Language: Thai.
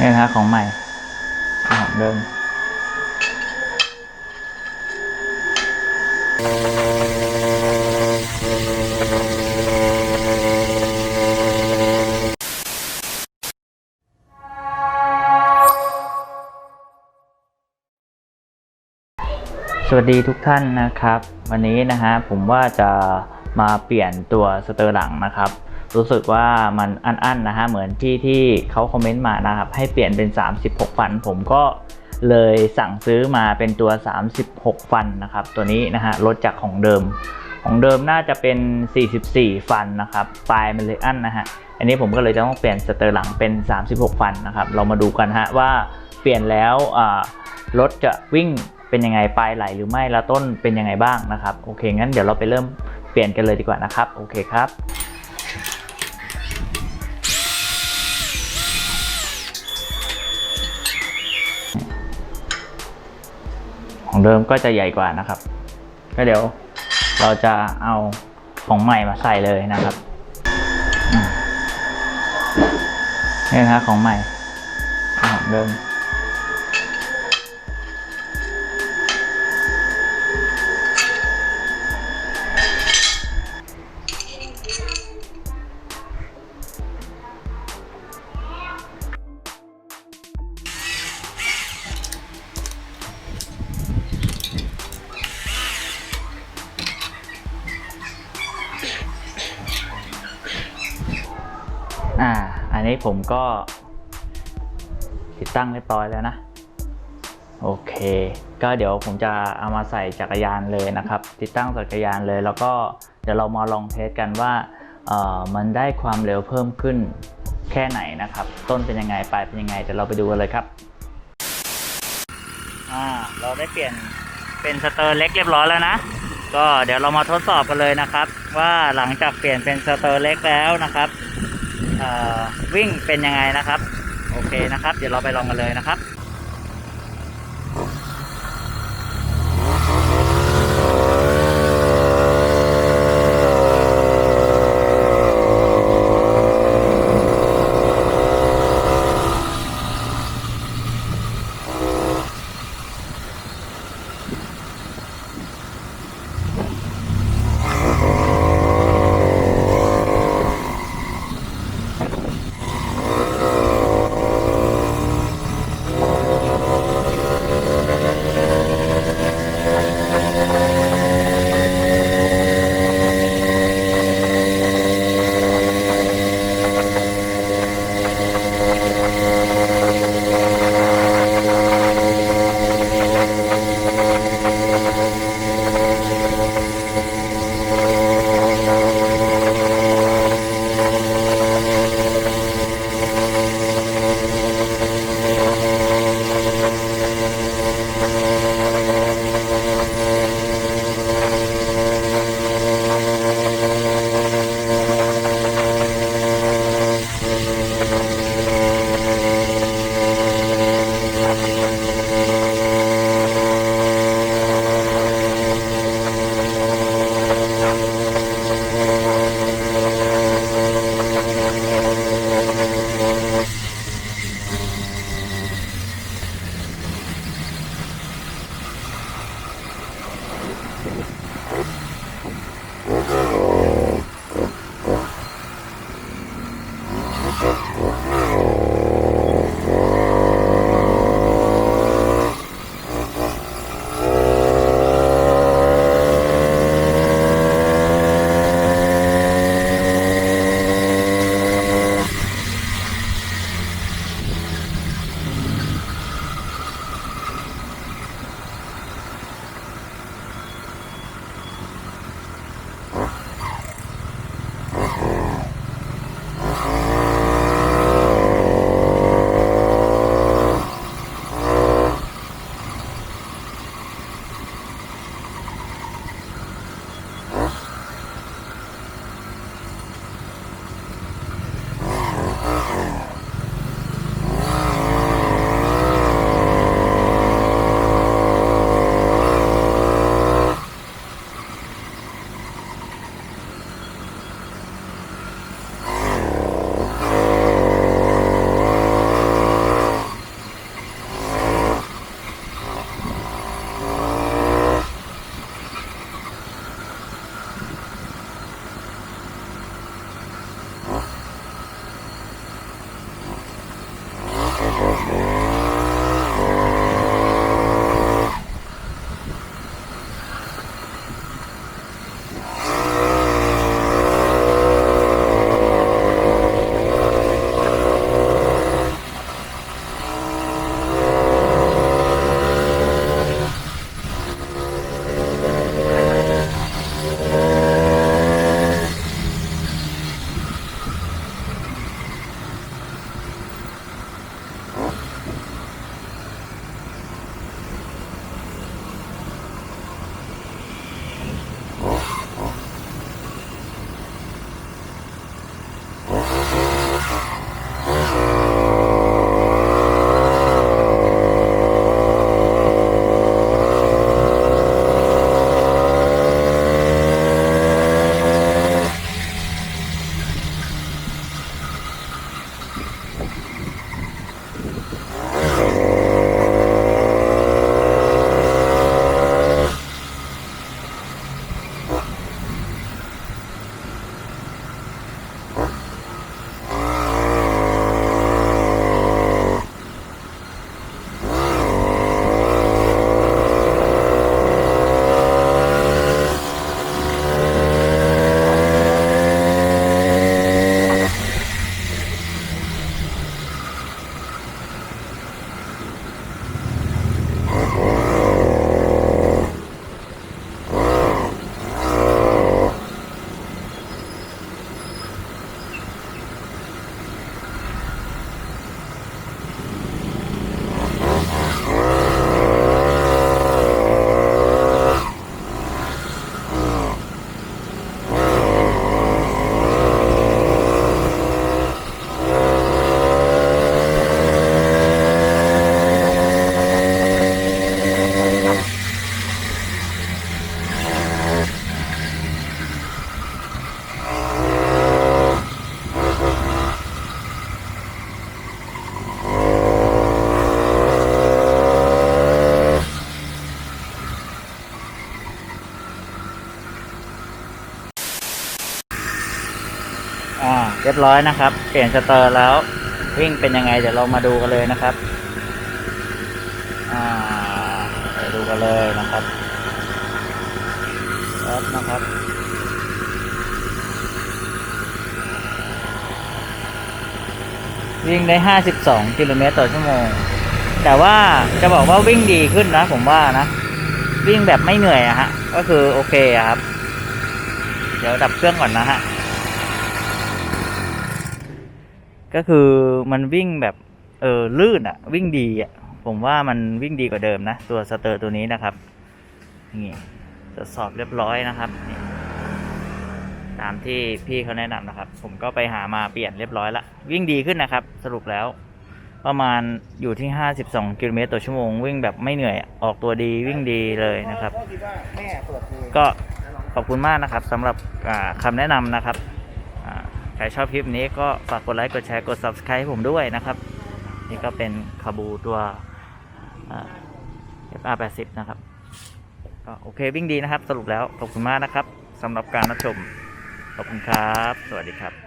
นี่นะของใหม่ของเดิมสวัสดีทุกท่านนะครับ วันนี้นะฮะผมว่าจะมาเปลี่ยนตัวสเตอร์หลังนะครับ รู้สึกว่ามันอันๆนะฮะเหมือนที่ที่เขาคอมเมนต์มานะครับให้เปลี่ยนเป็น 36 ฟัน ผมก็เลยสั่งซื้อมาเป็นตัว 36 ฟันนะครับ ตัวนี้นะฮะลดจากของเดิม ของเดิมน่าจะเป็น 44 ฟันนะครับปลายมันเลยอั้นนะฮะอันนี้ผมก็เลยจะต้องเปลี่ยนสเตอร์หลังเป็น 36 ฟันนะครับ เรามาดูกันฮะว่าเปลี่ยนแล้วรถจะวิ่งเป็นยังไงปลายไหลหรือไม่แล้วต้นเป็นยังไงบ้างนะครับ โอเคงั้นเดี๋ยวเราไปเริ่มเปลี่ยนกันเลยดีกว่านะครับ โอเคครับ ของเดิมก็จะใหญ่กว่านะครับ ก็เดี๋ยวเราจะเอาของใหม่มาใส่เลยนะครับนี่นะของใหม่ของเดิม อ่า อันนี้ผมก็ ติดตั้งเรียบร้อยแล้วนะ โอเค ก็เดี๋ยวผมจะเอามาใส่จักรยานเลยนะครับ ติดตั้งจักรยานเลย แล้วก็เดี๋ยวเรามาลองเทสกันว่าเอ่อมันได้ความเร็วเพิ่มขึ้นแค่ไหนนะครับ ต้นเป็นยังไงปลายเป็นยังไงเดี๋ยวเราไปดูกันเลยครับอ่าเราได้เปลี่ยนเป็นสเตอร์เล็กเรียบร้อยแล้วนะก็เดี๋ยวเรามาทดสอบกันเลยนะครับ ว่าหลังจากเปลี่ยนเป็นสเตอร์เล็กแล้วนะครับ วิ่งเป็นยังไงนะครับ โอเคนะครับ เดี๋ยวเราไปลองกันเลยนะครับ รียบร้อยนะครับ เปลี่ยนสเตอร์แล้ววิ่งเป็นยังไง เดี๋ยวเรามาดูกันเลยนะครับอ่าไปดูกันเลยนะครับครถนะครับ วิ่งได้ 52 กิโลเมตรต่อชั่วโมง แต่ว่าจะบอกว่าวิ่งดีขึ้นนะ ผมว่านะ วิ่งแบบไม่เหนื่อยอะฮะ ก็คือโอเคอะครับ เดี๋ยวดับเครื่องก่อนนะฮะ ก็คือมันวิ่งแบบเออลื่นอะวิ่งดีอะผมว่ามันวิ่งดีกว่าเดิมนะ ตัวสเตอร์ตัวนี้นะครับนี่ตรวจสอบเรียบร้อยนะครับ ตามที่พี่เขาแนะนำนะครับ ผมก็ไปหามาเปลี่ยนเรียบร้อยละวิ่งดีขึ้นนะครับ สรุปแล้ว ประมาณอยู่ที่ 52กิโลเมตรต่อชั่วโมง วิ่งแบบไม่เหนื่อยออกตัวดีวิ่งดีเลยนะครับ ก็ขอบคุณมากนะครับสำหรับอ่าคำแนะนำนะครับ ใครชอบคลิปนี้ก็ฝากกดไลค์กดแชร์กด subscribe ให้ผมด้วยนะครับ นี่ก็เป็นคาบูตัว FR80 นะครับก็โอเควิ่งดีนะครับ สรุปแล้วขอบคุณมากนะครับสำหรับการรับชมขอบคุณครับ สวัสดีครับ